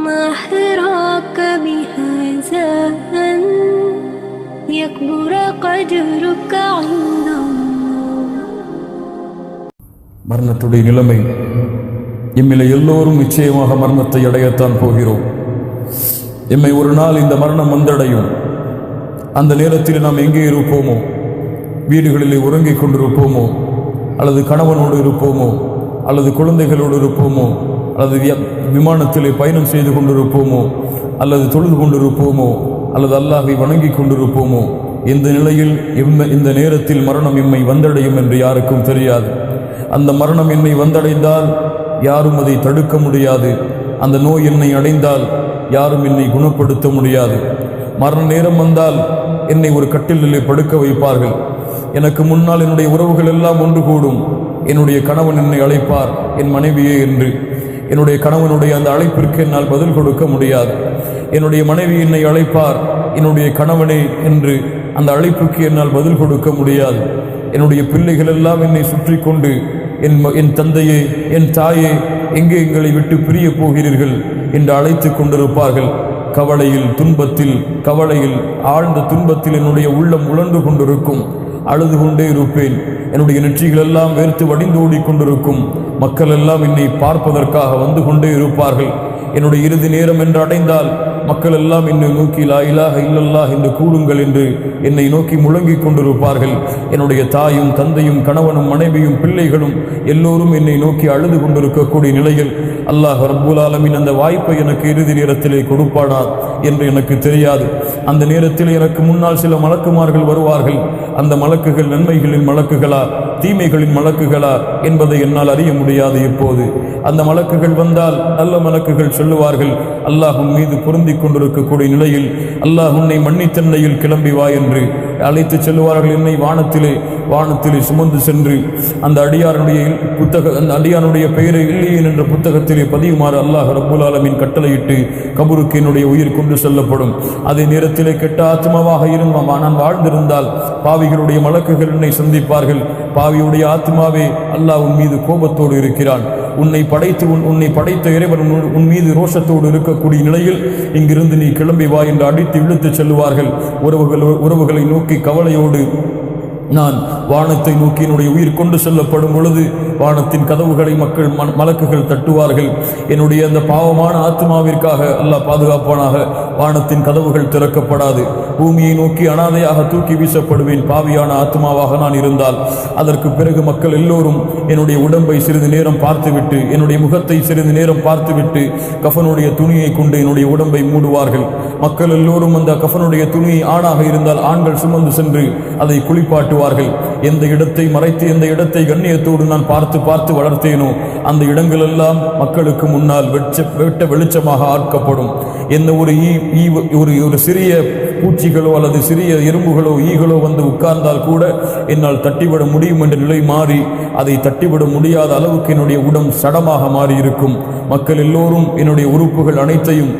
ما حراك بهذا أن يكبر قدرك عند الله மரணத்துடைய நிலைமை எம்மில எல்லோரும் நிச்சயமாக மரணத்தை அடையத்தான் போகிறோம் எம்மை ஒரு நாள் இந்த மரணம் வந்தடையும் அந்த நேரத்தில் நாம் எங்கே இருப்போமோ வீடுகளிலே உறங்கிக் கொண்டிருப்போமோ அல்லது கணவனோடு இருப்போமோ அல்லது குழந்தைகளோடு இருப்போமோ அல்லது விய- விமானத்திலே பயணம் செய்து கொண்டிருப்போமோ? அல்லது தொழுது கொண்டிருப்போமோ? அல்லது அல்லாஹை வணங்கி கொண்டிருப்போமோ? இந்த நிலையில் இந்த நேரத்தில் மரணம் எம்மை வந்தடையும் என்று யாருக்கும் தெரியாது. அந்த மரணம் என்னை வந்தடைந்தால் யாரும் அதை தடுக்க முடியாது. அந்த நோய் என்னை அடைந்தால் யாரும் என்னை குணப்படுத்த முடியாது. மரண நேரம் வந்தால் என்னை ஒரு கட்டிலே படுக்க வைப்பார்கள். எனக்கு முன்னால் என்னுடைய உறவுகள் எல்லாம் ஒன்று கூடும். என்னுடைய கணவன் என்னை அழைப்பார் என் மனைவியே என்று. என்னுடைய கணவனுடைய அந்த அழைப்பிற்கு என்னால் பதில் கொடுக்க முடியாது. என்னுடைய மனைவி என்னை அழைப்பார். என்னுடைய கணவனே என்று அந்த அழைப்புக்கு என்னால் பதில் கொடுக்க முடியாது. என்னுடைய பிள்ளைகள் எல்லாம் என்னை சுற்றி கொண்டு என் ம- என் தந்தையே என் தாயே எங்கே எங்களை விட்டு பிரிய போகிறீர்கள்? என்று அழைத்து கொண்டிருப்பார்கள். கவலையில் துன்பத்தில் கவலையில் ஆழ்ந்த துன்பத்தில் என்னுடைய உள்ளம் உழந்து கொண்டிருக்கும். அழுது கொண்டே இருப்பேன். என்னுடைய நெற்றிகள் எல்லாம் வேர்த்து வடிந்தோடி கொண்டிருக்கும் மக்கள் எல்லாம் என்னை பார்ப்பதற்காக வந்து கொண்டே இருப்பார்கள். என்னுடைய இறுதி நேரம் என்று அடைந்தால் மக்கள் எல்லாம் என்னை நோக்கி லா இலாஹ இல்லல்லாஹ் என்று கூடுங்கள் என்று என்னை நோக்கி முழங்கிக் கொண்டிருப்பார்கள். என்னுடைய தாயும் தந்தையும் கணவனும் மனைவியும் பிள்ளைகளும் எல்லோரும் என்னை நோக்கி அழுது கொண்டிருக்கக்கூடிய நிலையில் அல்லாஹ் ரப்புல் அந்த வாய்ப்பை எனக்கு இறுதி நேரத்திலே கொடுப்பானா என்று எனக்கு தெரியாது. அந்த நேரத்தில் எனக்கு முன்னால் சில மலக்குமார்கள் வருவார்கள். அந்த மலக்குகள் நன்மைகளின் மலக்குகளா தீமைகளின் மலக்குகளா என்பதை என்னால் அறிய முடியாது இப்போது. அந்த மலக்குகள் வந்தால் நல்ல மலக்குகள் சொல்லுவார்கள். அல்லாஹ் உன் மீது பொருந்திக் கொண்டிருக்கக்கூடிய நிலையில் அல்லாஹ் உன்னை மன்னித்தன்னையில் கிளம்பி வா என்று அழைத்து செல்லுவார்கள் என்னை வானத்திலே வானத்திலே சுமந்து சென்று. அந்த அடியாருடைய புத்தக அந்த அடியானுடைய பெயரை இல்லையேன் என்ற புத்தகத்திலே பதியுமாறு அல்லாஹ் ரபுல் ஆலமின் கட்டளையிட்டு கபருக்கு என்னுடைய உயிர் கொண்டு செல்லப்படும். அதே நேரத்திலே கெட்ட ஆத்மாவாக இருந்தோம் நான் வாழ்ந்திருந்தால் பாவிகளுடைய மலக்குகள் என்னை சந்திப்பார்கள். பாவியுடைய ஆத்மாவே அல்லாஹ் உன் மீது கோபத்தோடு இருக்கிறான். உன்னை படைத்து உன் உன்னை படைத்த இறைவன் உன் மீது ரோஷத்தோடு இருக்கக்கூடிய நிலையில் இங்கிருந்து நீ கிளம்பி வா என்று அடித்து இழுத்து செல்லுவார்கள். உறவுகள் உறவுகளை நோக்கி கவலையோடு நான் வானத்தை நோக்கி என்னுடைய உயிர் கொண்டு செல்லப்படும் பொழுது வானத்தின் கதவுகளை மக்கள் ம- மலக்குகள் தட்டுவார்கள். என்னுடைய அந்த பாவமான ஆத்மாவிற்காக அல்லாஹ் பாதுகாப்பானாக வானத்தின் கதவுகள் திறக்கப்படாது. பூமியை நோக்கி அனாதையாக தூக்கி வீசப்படுவேன். பாவியான ஆத்மாவாக நான் இருந்தால் அதற்கு பிறகு மக்கள் எல்லோரும் என்னுடைய உடம்பை சிறிது நேரம் பார்த்துவிட்டு என்னுடைய முகத்தை சிறிது நேரம் பார்த்துவிட்டு கஃனுடைய துணியை கொண்டு என்னுடைய உடம்பை மூடுவார்கள். மக்கள் எல்லோரும் அந்த கஃனுடைய துணியை ஆணாக இருந்தால் ஆண்கள் சுமந்து சென்று அதை குளிப்பாட்டுவார்கள். எந்த இடத்தை மறைத்து எந்த இடத்தை கண்ணியத்தோடு நான் பார்த்து பார்த்து வளர்த்தேனோ அந்த இடங்கள் எல்லாம் மக்களுக்கு முன்னால் வெச்ச வெட்ட வெளிச்சமாக ஆக்கப்படும் எந்த ஒரு ஈ ஈ ஒரு ஒரு சிறிய பூச்சிகளோ அல்லது சிறிய எறும்புகளோ ஈகளோ வந்து உட்கார்ந்தால் கூட என்னால் தட்டிவிட முடியும் என்ற நிலை மாறி அதை தட்டிவிட முடியாத அளவுக்கு என்னுடைய உடம் சடமாக மாறி இருக்கும் மக்கள் எல்லோரும் என்னுடைய உறுப்புகள் அனைத்தையும்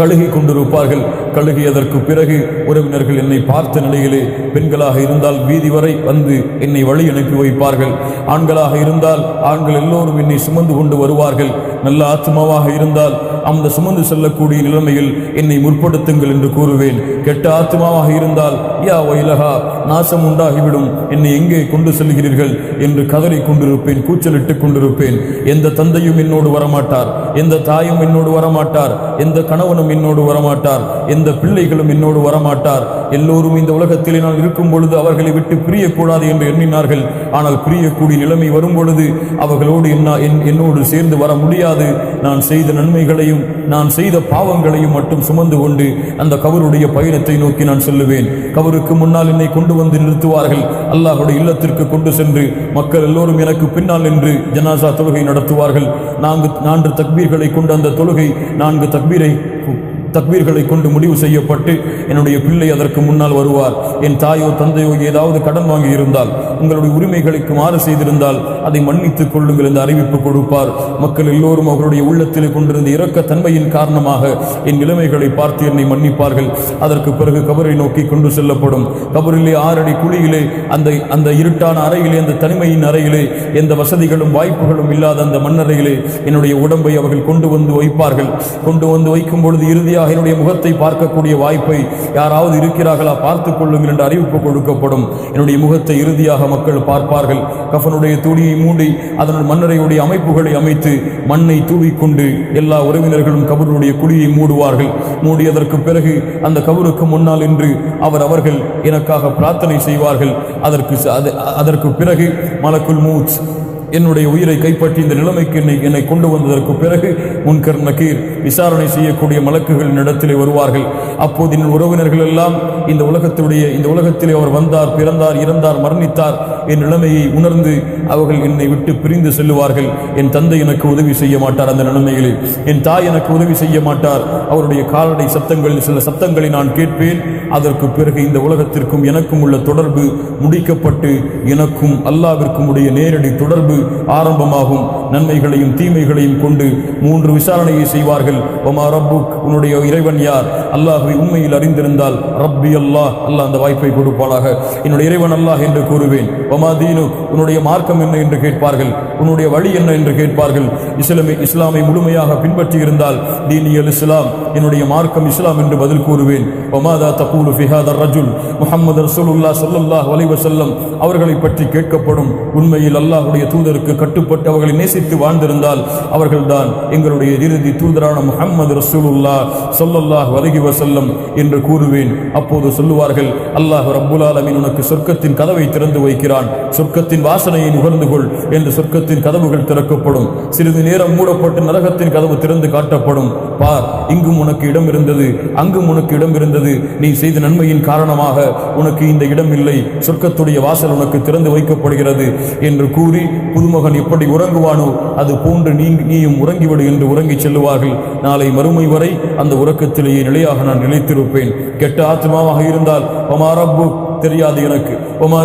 கழுகி கொண்டிருப்பார்கள் கழுகியதற்கு பிறகு உறவினர்கள் என்னை பார்த்த நிலையிலே பெண்களாக இருந்தால் வீதி வரை வந்து என்னை வழி அனுப்பி வைப்பார்கள். ஆண்களாக இருந்தால் ஆண்கள் எல்லோரும் என்னை சுமந்து கொண்டு வருவார்கள். நல்ல ஆத்மாவாக இருந்தால் அந்த சுமந்து செல்லக்கூடிய நிலைமையில் என்னை முற்படுத்துங்கள் என்று கூறுவேன். கெட்ட ஆத்மாவாக இருந்தால் யா வைலகா நாசம் உண்டாகிவிடும். என்னை எங்கே கொண்டு செல்கிறீர்கள் என்று கதறிக் கொண்டிருப்பேன் கூச்சலிட்டுக் கொண்டிருப்பேன். எந்த தந்தையும் என்னோடு வரமாட்டார் எந்த தாயும் என்னோடு வரமாட்டார் எந்த கணவனும் என்னோடு வரமாட்டார் எந்த பிள்ளைகளும் என்னோடு வரமாட்டார். எல்லோரும் இந்த உலகத்திலே நான் இருக்கும் பொழுது அவர்களை விட்டு பிரியக்கூடாது என்று எண்ணினார்கள். ஆனால் பிரியக்கூடிய நிலைமை வரும் பொழுது அவர்களோடு என்ன என்- என்னோடு சேர்ந்து வர முடியாது. நான் செய்த நன்மைகளையும் நான் செய்த பாவங்களையும் மட்டும் சுமந்து கொண்டு அந்த கவருடைய பயணத்தை நோக்கி நான் செல்லுவேன். கவருக்கு முன்னால் என்னை கொண்டு வந்து நிறுத்துவார்கள். அல்லாஹுடைய இல்லத்திற்கு கொண்டு சென்று மக்கள் எல்லோரும் எனக்கு பின்னால் நின்று ஜனாசா தொழுகை நடத்துவார்கள். நான்கு நான்கு தக்பீர்களை கொண்ட அந்த தொழுகை நான்கு தக்பீரை தக்வீர்களை கொண்டு முடிவு செய்யப்பட்டு என்னுடைய பிள்ளை அதற்கு முன்னால் வருவார். என் தாயோ தந்தையோ ஏதாவது கடன் வாங்கி இருந்தால் உங்களுடைய உரிமைகளுக்கு மாறு செய்திருந்தால் அதை மன்னித்துக் கொள்ளுங்கள் என்று அறிவிப்பு கொடுப்பார். மக்கள் எல்லோரும் அவருடைய உள்ளத்தில் கொண்டிருந்த இறக்க தன்மையின் காரணமாக என் நிலைமைகளை பார்த்து என்னை மன்னிப்பார்கள். அதற்கு பிறகு கபரை நோக்கி கொண்டு செல்லப்படும். கபரிலே ஆறடி குழியிலே அந்த அந்த இருட்டான அறையிலே அந்த தனிமையின் அறையிலே எந்த வசதிகளும் வாய்ப்புகளும் இல்லாத அந்த மண்ணறையிலே என்னுடைய உடம்பை அவர்கள் கொண்டு வந்து வைப்பார்கள். கொண்டு வந்து வைக்கும் பொழுது இறுதியாக என்னுடைய முகத்தை பார்க்கக்கூடிய வாய்ப்பை யாராவது இருக்கிறார்களா? பார்த்துக் கொள்ளுங்கள் என்ற அறிவிப்பு கொடுக்கப்படும். என்னுடைய முகத்தை இறுதியாக மக்கள் பார்ப்பார்கள். கஃனுடைய துணியை மூடி அதனுடைய மன்னரையுடைய அமைப்புகளை அமைத்து மண்ணை தூவிக்கொண்டு எல்லா உறவினர்களும் கபருடைய குழியை மூடுவார்கள். மூடியதற்கு பிறகு அந்த கபருக்கு முன்னால் என்று அவர் அவர்கள் எனக்காக பிரார்த்தனை செய்வார்கள். அதற்கு அதற்கு பிறகு மலக்குள் மூச் என்னுடைய உயிரை கைப்பற்றி இந்த நிலைமைக்கு என்னை என்னை கொண்டு வந்ததற்கு பிறகு முன்கர் நக்கீர் விசாரணை செய்யக்கூடிய மலக்குகள் இடத்திலே வருவார்கள். அப்போது என் உறவினர்கள் எல்லாம் இந்த உலகத்துடைய இந்த உலகத்திலே அவர் வந்தார் பிறந்தார் இறந்தார் மரணித்தார் என் நிலைமையை உணர்ந்து அவர்கள் என்னை விட்டு பிரிந்து செல்லுவார்கள். என் தந்தை எனக்கு உதவி செய்ய மாட்டார் அந்த நிலைமைகளில் என் தாய் எனக்கு உதவி செய்ய மாட்டார். அவருடைய காலடை சப்தங்களில் சில சத்தங்களை நான் கேட்பேன். அதற்கு பிறகு இந்த உலகத்திற்கும் எனக்கும் உள்ள தொடர்பு முடிக்கப்பட்டு எனக்கும் அல்லாவிற்கும் உடைய நேரடி தொடர்பு ஆரம்பமாகும். நன்மைகளையும் தீமைகளையும் கொண்டு மூன்று விசாரணையை செய்வார்கள். ஒமா ரப்புக்? உன்னுடைய இறைவன் யார்? அல்லாஹை உண்மையில் அறிந்திருந்தால் ரப்பி அல்லாஹ் அல்லாஹ் அந்த வாய்ப்பை கொடுப்பாளாக என்னுடைய இறைவன் அல்லாஹ் என்று கூறுவேன். ஒமாதீனு உன்னுடைய மார்க்கம் என்ன என்று கேட்பார்கள்? உன்னுடைய வழி என்ன என்று கேட்பார்கள்? இஸ்லாமை இஸ்லாமை முழுமையாக பின்பற்றி இருந்தால் தீனியல் இஸ்லாம் என்னுடைய மார்க்கம் இஸ்லாம் என்று பதில் கூறுவேன். ஒமாதா தகூலு ஃபிஹாதர் ரஜுல். முஹம்மது ரசூலுல்லா சல்லுல்லா அலைஹி செல்லம் அவர்களை பற்றி கேட்கப்படும். உண்மையில் அல்லாஹ்வுடைய தூதருக்கு கட்டுப்பட்டு அவர்களை நேசித்து வாழ்ந்திருந்தால் அவர்கள்தான் எங்களுடைய இறுதி தூதரான முஹம்மது ரசூலுல்லா சொல்லல்லாஹ் வலகி வசல்லம் என்று கூறுவேன். அப்போது சொல்லுவார்கள் அல்லாஹ் ரப்புல் ஆலமின் உனக்கு சொர்க்கத்தின் கதவை திறந்து வைக்கிறார். செய்கிறான் சொர்க்கத்தின் வாசனையை நுகர்ந்து கொள் என்று சொர்க்கத்தின் கதவுகள் திறக்கப்படும். சிறிது நேரம் மூடப்பட்டு நரகத்தின் கதவு திறந்து காட்டப்படும். பார் இங்கும் உனக்கு இடம் இருந்தது அங்கும் உனக்கு இடம் இருந்தது. நீ செய்த நன்மையின் காரணமாக உனக்கு இந்த இடம் இல்லை. சொர்க்கத்துடைய வாசல் உனக்கு திறந்து வைக்கப்படுகிறது என்று கூறி புதுமகன் எப்படி உறங்குவானோ அது போன்று நீ நீயும் உறங்கிவிடு என்று உறங்கிச் செல்லுவார்கள். நாளை மறுமை வரை அந்த உறக்கத்திலேயே நிலையாக நான் நிலைத்திருப்பேன். கெட்ட ஆத்மாவாக இருந்தால் பமாரப்பு தெரியாது எனக்கு. ஒமா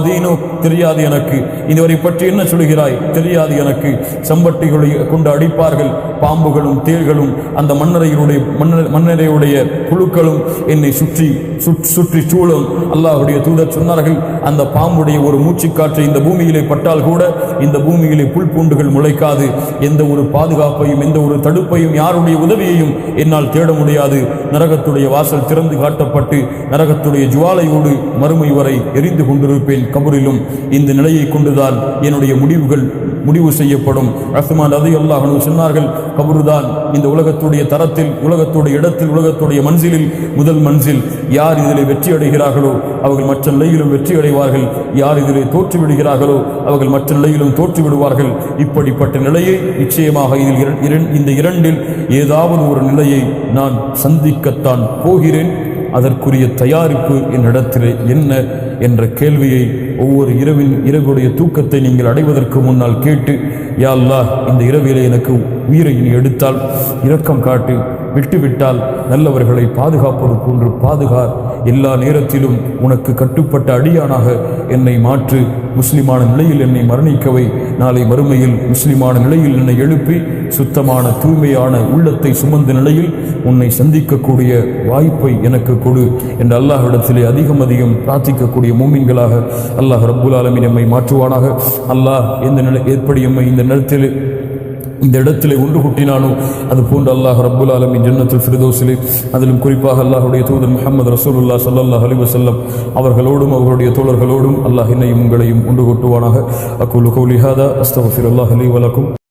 தெரியாது எனக்கு. இதுவரை பற்றி என்ன சொல்கிறாய் தெரியாது எனக்கு. சம்பட்டிகளை கொண்டு அடிப்பார்கள். பாம்புகளும் தேள்களும் அந்த மன்னரையுடைய மன்னர் மன்னரையுடைய புழுக்களும் என்னை சுற்றி சுற்றி சூழும். அல்லாஹுடைய தூதர் சொன்னார்கள் அந்த பாம்புடைய ஒரு மூச்சுக்காற்று இந்த பூமியிலே பட்டால் கூட இந்த பூமியிலே புல் பூண்டுகள் முளைக்காது. எந்த ஒரு பாதுகாப்பையும் எந்த ஒரு தடுப்பையும் யாருடைய உதவியையும் என்னால் தேட முடியாது. நரகத்துடைய வாசல் திறந்து காட்டப்பட்டு நரகத்துடைய ஜுவாலையோடு மறுமை வரை எரிந்து கொண்டிருப்பேன் கபரிலும் இந்த நிலையை கொண்டுதான் என்னுடைய முடிவுகள் முடிவு செய்யப்படும். ரஹ்மான் அதை அல்லாஹனு சொன்னார்கள் கபருதான் இந்த உலகத்துடைய தரத்தில் உலகத்துடைய இடத்தில் உலகத்துடைய மன்சிலில் முதல் மன்சில் யார் இதிலே வெற்றி அடைகிறார்களோ அவர்கள் மற்ற நிலையிலும் வெற்றி அடைவார்கள். யார் இதிலே தோற்று விடுகிறார்களோ அவர்கள் மற்ற நிலையிலும் தோற்று விடுவார்கள். இப்படிப்பட்ட நிலையை நிச்சயமாக இதில் இரண்- இந்த இரண்டில் ஏதாவது ஒரு நிலையை நான் சந்திக்கத்தான் போகிறேன். அதற்குரிய தயாரிப்பு என்னிடத்திலே என்ன என்ற கேள்வியை ஒவ்வொரு இரவில் இரவுடைய தூக்கத்தை நீங்கள் அடைவதற்கு முன்னால் கேட்டு யா அல்லாஹ் இந்த இரவிலே எனக்கு உயிரை நீ எடுத்தால் இரக்கம் காட்டு விட்டுவிட்டால் நல்லவர்களை பாதுகாப்பது போன்று பாதுகார். எல்லா நேரத்திலும் உனக்கு கட்டுப்பட்ட அடியானாக என்னை மாற்று. முஸ்லிமான நிலையில் என்னை மரணிக்கவை. நாளை மறுமையில் முஸ்லிமான நிலையில் என்னை எழுப்பி சுத்தமான தூய்மையான உள்ளத்தை சுமந்த நிலையில் உன்னை சந்திக்கக்கூடிய வாய்ப்பை எனக்கு கொடு என்று அல்லாஹ்விடத்திலே அதிகம் அதிகம் பிரார்த்திக்கக்கூடிய மூமின்களாக அல்லாஹ் ரப்புல் ஆலமின் எம்மை மாற்றுவானாக. அல்லாஹ் எந்த நிலை எப்படி எம்மை இந்த நேரத்தில் இந்த இடத்திலே ஒன்று கூட்டினானோ அது போன்று அல்லாஹ் ரப்புல் ஆலமி ஜன்னத்தில் ஃபிர்தௌஸிலே அதிலும் குறிப்பாக அல்லாஹுடைய தூதர் முகமது ரசூலுல்லாஹ் சல்லாஹ் அலி வசல்லம் அவர்களோடும் அவர்களுடைய தோழர்களோடும் அல்லாஹ் என்னையும் உங்களையும் ஒன்று கூட்டுவானாக. அக்குலு கௌலி ஹாதா அல்லாஹ் அலி வலக்கும்